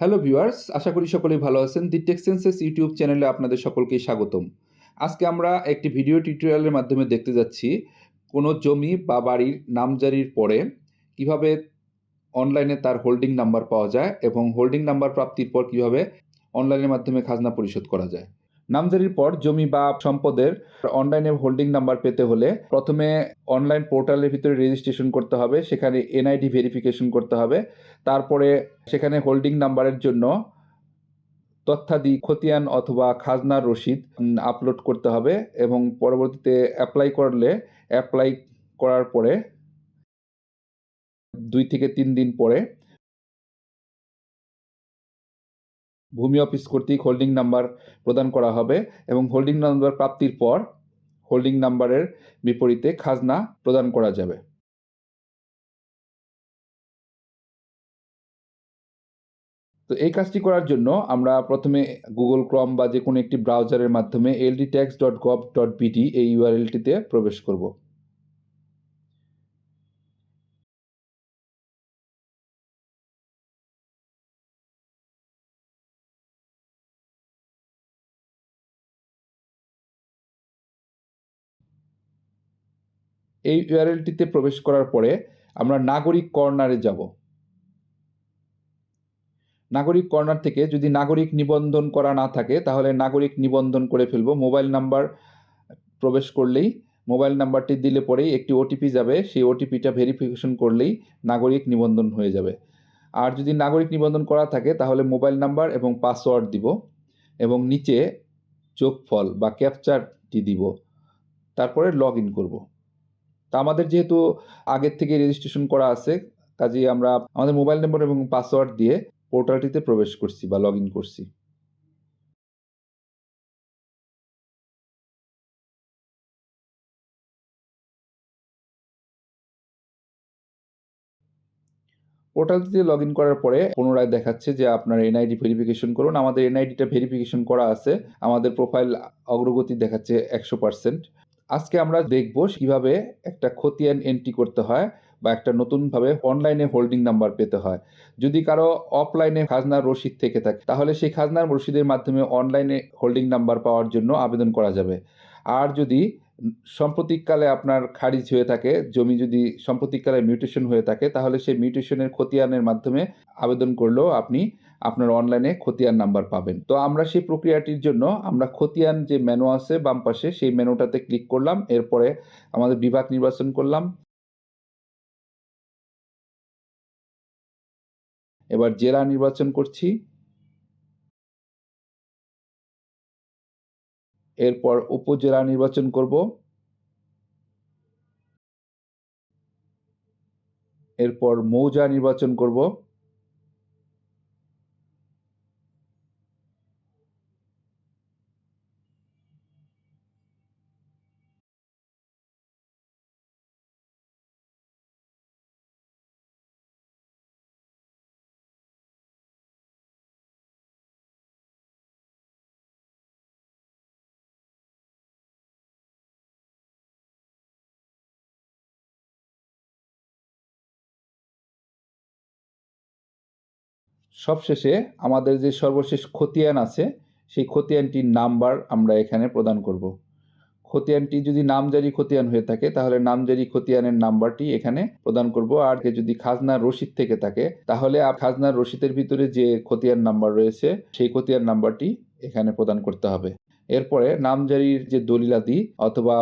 Hello viewers আশা করি সকলেই ভালো আছেন। দি টেক্সেন্সেস ইউটিউব চ্যানেলে আপনাদের সকলকেই স্বাগতম। আজকে আমরা একটি ভিডিও টিউটোরিয়ালের মাধ্যমে দেখতে যাচ্ছি কোনো জমি বা বাড়ির নামজারির পরে কীভাবে অনলাইনে তার হোল্ডিং নাম্বার পাওয়া যায় এবং হোল্ডিং নাম্বার প্রাপ্তির পর কীভাবে অনলাইনের মাধ্যমে খাজনা পরিশোধ করা যায়। নামজারির পর জমি বা সম্পদের অনলাইনে হোল্ডিং নাম্বার পেতে হলে প্রথমে অনলাইন পোর্টালের ভিতরে রেজিস্ট্রেশন করতে হবে, সেখানে এনআইডি ভেরিফিকেশন করতে হবে, তারপরে সেখানে হোল্ডিং নাম্বারের জন্য তথ্যাদি খতিয়ান অথবা খাজনার রসিদ আপলোড করতে হবে এবং পরবর্তীতে অ্যাপ্লাই করলে অ্যাপ্লাই করার পরে দুই থেকে তিন দিন পরে ভূমি অফিস কর্তৃক হোল্ডিং নাম্বার প্রদান করা হবে এবং হোল্ডিং নাম্বার প্রাপ্তির পর হোল্ডিং নাম্বারের বিপরীতে খাজনা প্রদান করা যাবে। তো এই কাজটি করার জন্য আমরা প্রথমে গুগল ক্রম বা যে কোনো একটি ব্রাউজারের মাধ্যমে LD tax dot gov dot BD এই ইউআরএলটিতে প্রবেশ করব। এই ইউআরএলটিতে প্রবেশ করার পরে আমরা নাগরিক কর্নারে যাব। নাগরিক কর্নার থেকে যদি নাগরিক নিবন্ধন করা না থাকে, তাহলে নাগরিক নিবন্ধন করে ফেলব। মোবাইল নাম্বার প্রবেশ করলেই, মোবাইল নাম্বারটি দিলে পরেই একটি ওটিপি যাবে। সেই ওটিপিটা ভেরিফিকেশন করলেই নাগরিক নিবন্ধন হয়ে যাবে। আর যদি নাগরিক নিবন্ধন করা থাকে, তাহলে মোবাইল নাম্বার এবং পাসওয়ার্ড দিব এবং নিচে যোগফল বা ক্যাপচারটি দিব। তারপরে লগ ইন করব। তা আমাদের যেহেতু আগের থেকে রেজিস্ট্রেশন করা আছে, কাজেই আমরা আমাদের মোবাইল নম্বর এবং পাসওয়ার্ড দিয়ে পোর্টালটিতে প্রবেশ করছি বা লগ করছি। পোর্টালটিতে লগ ইন করার পরে পুনরায় দেখাচ্ছে যে আপনার এনআইডি ভেরিফিকেশন করুন। আমাদের এনআইডিটা ভেরিফিকেশন করা আছে। আমাদের প্রোফাইল অগ্রগতি দেখাচ্ছে একশো পার্সেন্ট আজকে আমরা দেখব কীভাবে একটা খতিয়ান এন্ট্রি করতে হয় বা একটা নতুনভাবে অনলাইনে হোল্ডিং নাম্বার পেতে হয়। যদি কারও অফলাইনে খাজনার রসিদ থেকে থাকে, তাহলে সেই খাজনার রসিদের মাধ্যমে অনলাইনে হোল্ডিং নাম্বার পাওয়ার জন্য আবেদন করা যাবে। আর যদি সাম্প্রতিককালে আপনার খারিজ হয়ে থাকে, জমি যদি সাম্প্রতিককালে মিউটেশন হয়ে থাকে, তাহলে সেই মিউটেশনের খতিয়ানের মাধ্যমে আবেদন করলেও আপনি আপনার অনলাইনে খতিয়ান নাম্বার পাবেন। তো আমরা সেই প্রক্রিয়াটির জন্য আমরা খতিয়ান যে মেনু আছে বাম পাশে, সেই মেনুটাতে ক্লিক করলাম, এরপরে আমাদের বিভাগ নির্বাচন করলাম। এবার জেলা নির্বাচন করছি। এরপর উপজেলা নির্বাচন করব। এরপর মৌজা নির্বাচন করব। সবশেষে আমাদের যে সর্বশেষ খতিয়ান আছে, সেই খতিয়ানটির নাম্বার আমরা এখানে প্রদান করব। খতিয়ানটি যদি নামজারি খতিয়ান হয়ে থাকে, তাহলে নামজারি খতিয়ানের নাম্বারটি এখানে প্রদান করব। আর যদি খাজনার রসিদ থেকে থাকে, তাহলে খাজনার রসিদের ভিতরে যে খতিয়ান নাম্বার রয়েছে, সেই খতিয়ান নাম্বারটি এখানে প্রদান করতে হবে। এরপরে নামজারির যে দলিলাদি অথবা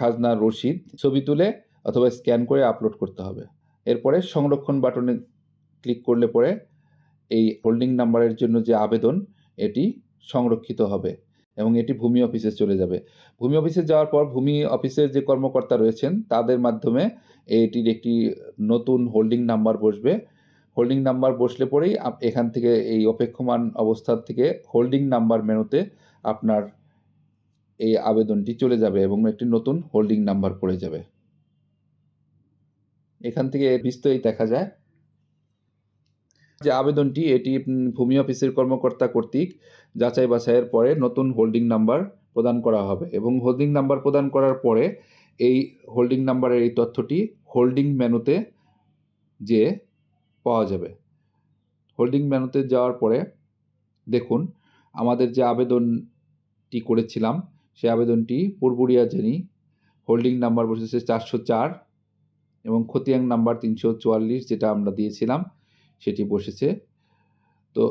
খাজনার রসিদ, ছবি তুলে অথবা স্ক্যান করে আপলোড করতে হবে। এরপরে সংরক্ষণ বাটনে ক্লিক করলে পরে এই হোল্ডিং নাম্বারের জন্য যে আবেদন, এটি সংরক্ষিত হবে এবং এটি ভূমি অফিসে চলে যাবে। ভূমি অফিসে যাওয়ার পর ভূমি অফিসের যে কর্মকর্তা রয়েছেন, তাদের মাধ্যমে এটির একটি নতুন হোল্ডিং নাম্বার বসবে। হোল্ডিং নাম্বার বসলে পরেই এখান থেকে এই অপেক্ষমান অবস্থার থেকে হোল্ডিং নাম্বার মেনুতে আপনার এই আবেদনটি চলে যাবে এবং একটি নতুন হোল্ডিং নাম্বার পড়ে যাবে। এখান থেকে বিস্তৃত দেখা যায়। যে আবেদনটি এটি ভূমি অফিসের কর্মকর্তা কর্তৃক যাচাই বাছাইয়ের পরে নতুন হোল্ডিং নাম্বার প্রদান করা হবে এবং হোল্ডিং নাম্বার প্রদান করার পরে এই হোল্ডিং নাম্বারের এই তথ্যটি হোল্ডিং মেনুতে যে পাওয়া যাবে। হোল্ডিং মেনুতে যাওয়ার পরে দেখুন, আমাদের যে আবেদনটি করেছিলাম, সেই আবেদনটি পূর্বরিয়া জেনি হোল্ডিং নাম্বার বসেছে চারশো চার এবং খতিয়াং নাম্বার তিনশো চুয়াল্লিশ যেটা আমরা দিয়েছিলাম। সেটি বসেছে। তো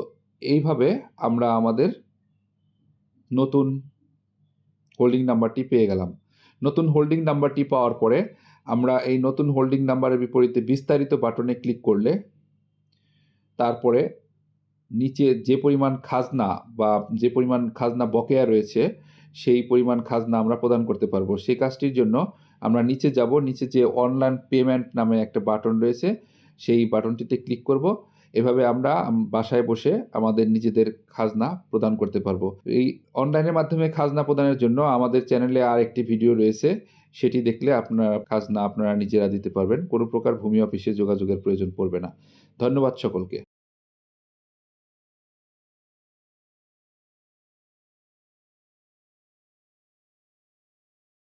এইভাবে আমরা আমাদের নতুন হোল্ডিং নাম্বারটি পেয়ে গেলাম। নতুন হোল্ডিং নাম্বারটি পাওয়ার পরে আমরা এই নতুন হোল্ডিং নাম্বারের বিপরীতে বিস্তারিত বাটনে ক্লিক করলে তারপরে নিচে যে পরিমাণ খাজনা বা যে পরিমাণ খাজনা বকেয়া রয়েছে, সেই পরিমাণ খাজনা আমরা প্রদান করতে পারব। সেই কাজটির জন্য আমরা নিচে যাব। নিচে যে অনলাইন পেমেন্ট নামে একটা বাটন রয়েছে সেই বাটনটিতে ক্লিক করব। এভাবে আমরা বাসায় বসে আমাদের নিজেদের খাজনা প্রদান করতে পারব। এই অনলাইনের মাধ্যমে খাজনা প্রদানের জন্য আমাদের চ্যানেলে আর একটি ভিডিও রয়েছে। সেটি দেখলে আপনার খাজনা আপনারা নিজেরা দিতে পারবেন। কোনো প্রকার ভূমি অফিসে যোগাযোগের প্রয়োজন পড়বে না। ধন্যবাদ সকলকে।